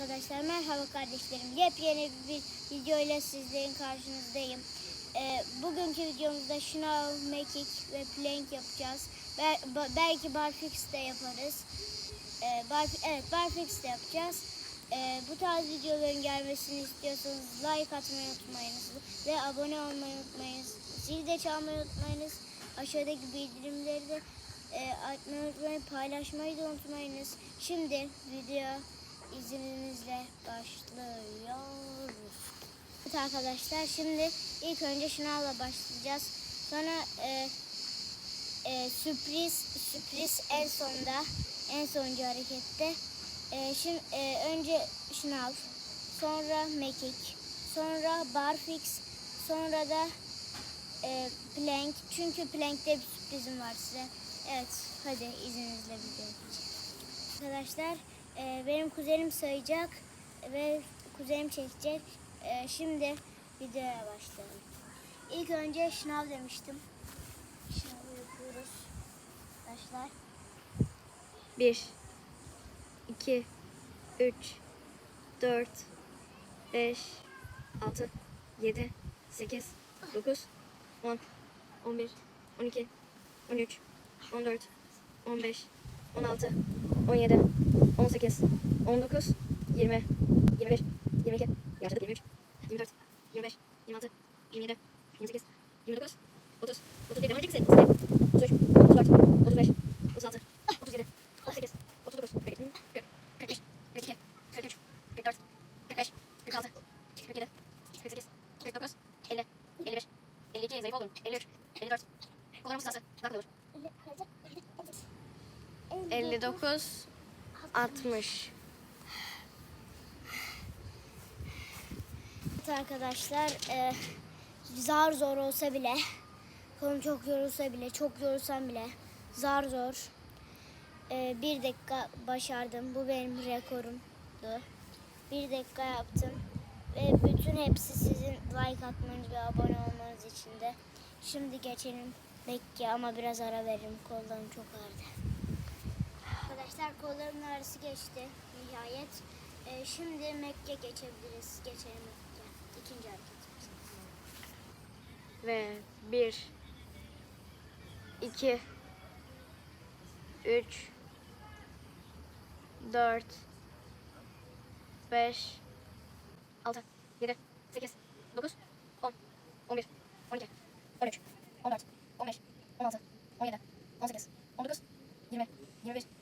Arkadaşlar merhaba kardeşlerim. Yepyeni bir video ile sizlerin karşınızdayım. Ee, bugünkü videomuzda şınav, mekik ve plank yapacağız. Bel- belki barfix de yaparız. Ee, barf- evet barfix de yapacağız. Ee, bu tarz videoların gelmesini istiyorsanız like atmayı unutmayınız ve abone olmayı unutmayınız. Zil de çalmayı unutmayınız. Aşağıdaki bildirimleri de e, atmayı unutmayın. Paylaşmayı da unutmayınız. Şimdi video izninizle başlıyoruz. Evet arkadaşlar şimdi ilk önce şınavla başlayacağız. Sonra e, e, sürpriz sürpriz en sonda en sonuncu harekette. E, şimdi e, önce şınav, sonra mekik, sonra barfix, sonra da e, plank. Çünkü plankte bir sürprizim var size. Evet hadi izninizle video geçelim. Arkadaşlar e, benim kuzenim sayacak ve kuzenim çekecek. E, şimdi videoya başlayalım. İlk önce şınav demiştim. Şınavı yapıyoruz. Arkadaşlar. 1 2 3 4 5 6 7 8 9 10 11 12 13 14 15 16 17 18 19 20 21 22 yaşadık 23 24 25 26 27 28 29 30 31 devam edecek misin? 33 34 35 36 37 38 39 40 41 42 43 44 45 46 47 48 49 50 51 52 zayıf oldun 53 54 kollarım kısası daha kolay olur 59 60 Evet arkadaşlar e, zar zor olsa bile kolum çok yorulsa bile çok yorulsam bile zar zor e, bir dakika başardım. Bu benim rekorumdu. Bir dakika yaptım. Ve bütün hepsi sizin like atmanız ve abone olmanız için de. Şimdi geçelim Bekki ama biraz ara veririm. Kollarım çok ağrıdı. Arkadaşlar kollarımın ağrısı geçti nihayet. E, şimdi Mekke geçebiliriz. Geçelim Mekke. İkinci hareketimiz. ve 1 2 3 4 5 6 7 8 9 10 11 12 13 14 15 16 17 18 19 20 21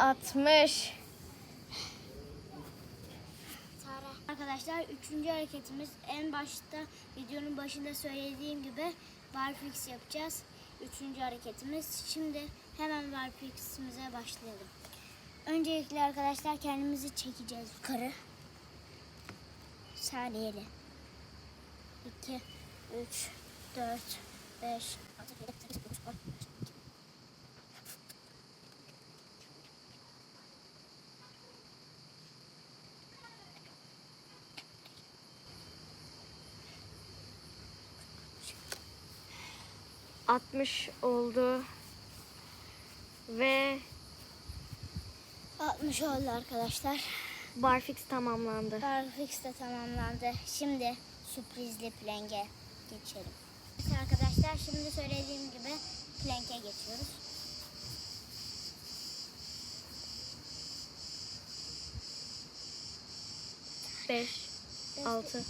60 Arkadaşlar üçüncü hareketimiz en başta videonun başında söylediğim gibi barfix yapacağız. Üçüncü hareketimiz. Şimdi hemen barfix'imize başlayalım. Öncelikle arkadaşlar kendimizi çekeceğiz yukarı. Saniyeli. 2, 3, 4, 5, 6, 7, 8, 9, 10. altmış oldu ve 60 oldu arkadaşlar. barfix tamamlandı. Barfix de tamamlandı. Şimdi sürprizli plank'e geçelim. Evet arkadaşlar şimdi söylediğim gibi plank'e geçiyoruz. Beş, altı,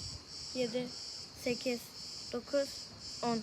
yedi, sekiz, dokuz, on.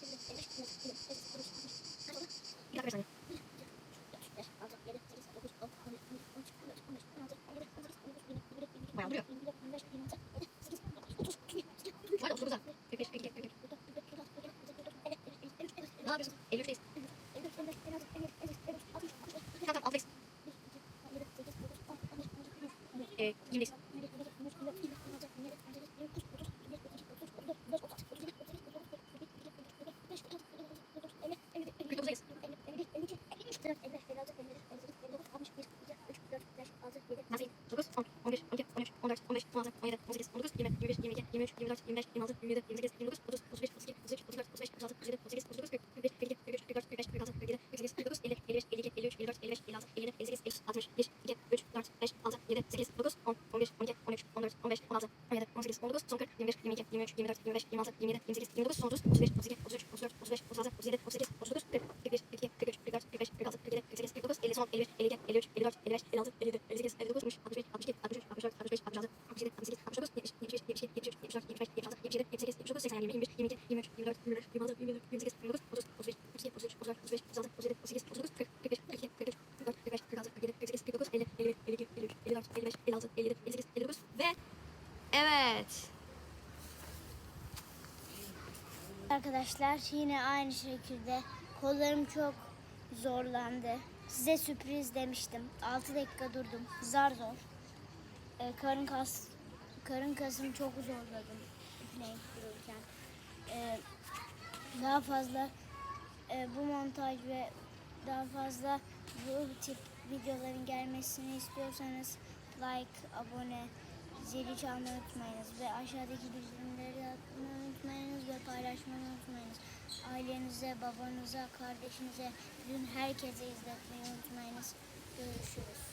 Duruyor. Vay 39'a. 41, 42, 43. Ne yapıyorsun? 53'teyiz. Tamam tamam 6'dayız. Ee, 20'deyiz. Kırk dokuzdayız. Nasıl? 9, 10, 11, 12, 13, 14, 15, 16, 17, 18, 19, 20, 21, 22, 23, 24, 25, 26, 27, 28, 29, 30, 31, 32, 33, 34, 35, 36, 37, 38, 39, 40, 41, 42, 43, 44, 45, 46, 47, 48, 49, 50, 51, 52, 53, 54, 55, 56, 57, 58, 60, 1, 2, 3, 4, 5, 6, 7, 8, 9, 10, 11, 12, 13, 14, 15, 16, 17, 18, 19, son 40, 21, 22, 23, 24, 25, 26, 27, 28, 29, son 30, 31, 32, 33, 34, 35, 36, 37, 38, 39, 40, 41, 42, 43, 44, 45, 46, 47, 48, 49, 50, son 51, 52, 53, 54, 55, 56, 57, 58, 59, 60, 61, 62, 63, 64, 65, 66, 67, 68, 69, 70, 71, 72, 73, 74, 75, 76, 77, 78, 79, 80, 21, 22, 23, 24, 25, 26, 27, 28, 29, 30, 31, 32, 33, 34, 35, 36, 37, 38, 39, 40, 41, 42, 43, 44, 45, 46, 47, 48, 49, 50, 51, 52, 53, 54, 55, 56, 57, 58, 59 ve evet. Arkadaşlar yine aynı şekilde kollarım çok zorlandı. Size sürpriz demiştim. 6 dakika durdum. Zar zor. Ee, karın kas karın kasımı çok zorladım. Plank dururken. Ee, daha fazla e, bu montaj ve daha fazla bu tip videoların gelmesini istiyorsanız like, abone, zili çalmayı unutmayınız ve aşağıdaki bildirimleri atmayı unutmayınız ve paylaşmayı unutmayınız. Ailenize, babanıza, kardeşinize, bütün herkese izletmeyi unutmayınız. Görüşürüz.